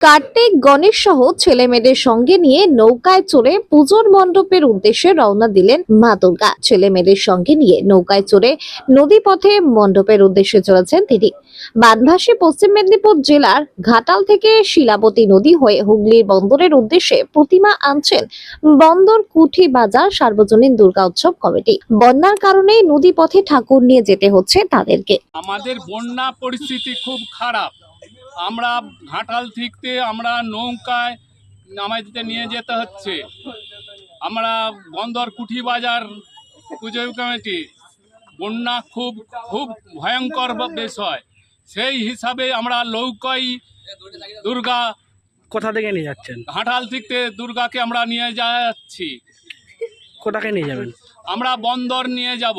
কার্তিক গণেশ সহ ছেলে মেয়েদের সঙ্গে নিয়ে নৌকায় চড়ে পুজোর মণ্ডপের উদ্দেশ্যে রওনা দিলেন মা দুর্গা। ছেলে মেয়েদের সঙ্গে নিয়ে নৌকায় চড়ে নদী পথে মণ্ডপের উদ্দেশ্যে চলেছেন তিনি। বানভাসী পশ্চিম মেদিনীপুর জেলার ঘাটাল থেকে শিলাবতী নদী হয়ে হুগলির বন্দরের উদ্দেশ্যে প্রতিমা আনছেন বন্দর কুঠি বাজার সার্বজনীন দুর্গা উৎসব কমিটি। বন্যার কারণে নদী পথে ঠাকুর নিয়ে যেতে হচ্ছে তাদেরকে। আমাদের বন্যা পরিস্থিতি খুব খারাপ। আমরা ঘাটাল থেকে আমরা নৌকায় নামাইতে নিয়ে যেতে হচ্ছে। আমরা বন্দর কুঠি বাজার পুজো কমিটি বন্যা খুব খুব ভয়ঙ্কর বিষয়। সেই হিসাবে আমরা নৌকাই দুর্গা কোথা থেকে নিয়ে যাচ্ছেন? ঘাটাল থেকে দুর্গাকে আমরা নিয়ে যাচ্ছি। কোথাকে নিয়ে যাবেন? আমরা বন্দর নিয়ে যাব।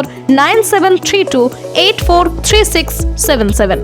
nine seven three two eight four three six seven seven